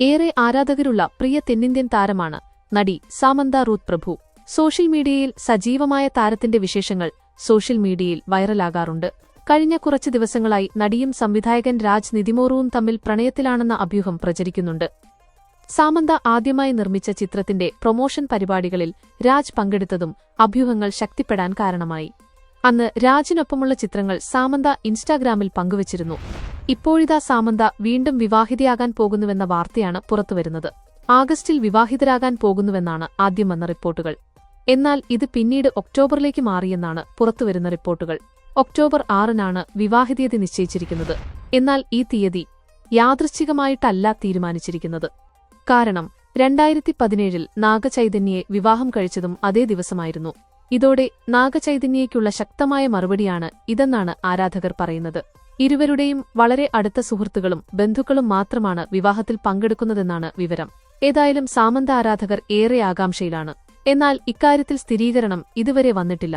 ഏറെ ആരാധകരുള്ള പ്രിയ തെന്നിന്ത്യൻ താരമാണ് നടി സാമന്ത റൂത്ത് പ്രഭു. സോഷ്യൽ മീഡിയയിൽ സജീവമായ താരത്തിന്റെ വിശേഷങ്ങൾ സോഷ്യൽ മീഡിയയിൽ വൈറലാകാറുണ്ട്. കഴിഞ്ഞ കുറച്ച് ദിവസങ്ങളായി നടിയും സംവിധായകൻ രാജ് നിതിമോറുവും തമ്മിൽ പ്രണയത്തിലാണെന്ന അഭ്യൂഹം പ്രചരിക്കുന്നുണ്ട്. സാമന്ത ആദ്യമായി നിർമ്മിച്ച ചിത്രത്തിന്റെ പ്രൊമോഷൻ പരിപാടികളിൽ രാജ് പങ്കെടുത്തതും അഭ്യൂഹങ്ങൾ ശക്തിപ്പെടാൻ കാരണമായി. അന്ന് രാജിനൊപ്പമുള്ള ചിത്രങ്ങൾ സാമന്ത ഇൻസ്റ്റാഗ്രാമിൽ പങ്കുവച്ചിരുന്നു. ഇപ്പോഴിതാ സാമന്ത വീണ്ടും വിവാഹിതയാകാൻ പോകുന്നുവെന്ന വാർത്തയാണ് പുറത്തുവരുന്നത്. ആഗസ്റ്റിൽ വിവാഹിതരാകാൻ പോകുന്നുവെന്നാണ് ആദ്യം വന്ന റിപ്പോർട്ടുകൾ. എന്നാൽ ഇത് പിന്നീട് ഒക്ടോബറിലേക്ക് മാറിയെന്നാണ് പുറത്തുവരുന്ന റിപ്പോർട്ടുകൾ. ഒക്ടോബർ ആറിനാണ് വിവാഹിതീയതി നിശ്ചയിച്ചിരിക്കുന്നത്. എന്നാൽ ഈ തീയതി യാദൃശ്ചികമായിട്ടല്ല തീരുമാനിച്ചിരിക്കുന്നത്. കാരണം രണ്ടായിരത്തി പതിനേഴിൽ നാഗചൈതന്യയെ വിവാഹം കഴിച്ചതും അതേ ദിവസമായിരുന്നു. ഇതോടെ നാഗചൈതന്യയ്ക്കുള്ള ശക്തമായ മറുപടിയാണ് ഇതെന്നാണ് ആരാധകർ പറയുന്നത്. ഇരുവരുടെയും വളരെ അടുത്ത സുഹൃത്തുക്കളും ബന്ധുക്കളും മാത്രമാണ് വിവാഹത്തിൽ പങ്കെടുക്കുന്നതെന്നാണ് വിവരം. ഏതായാലും സാമന്ത ആരാധകർ ഏറെ ആകാംക്ഷയിലാണ്. എന്നാൽ ഇക്കാര്യത്തിൽ സ്ഥിരീകരണം ഇതുവരെ വന്നിട്ടില്ല.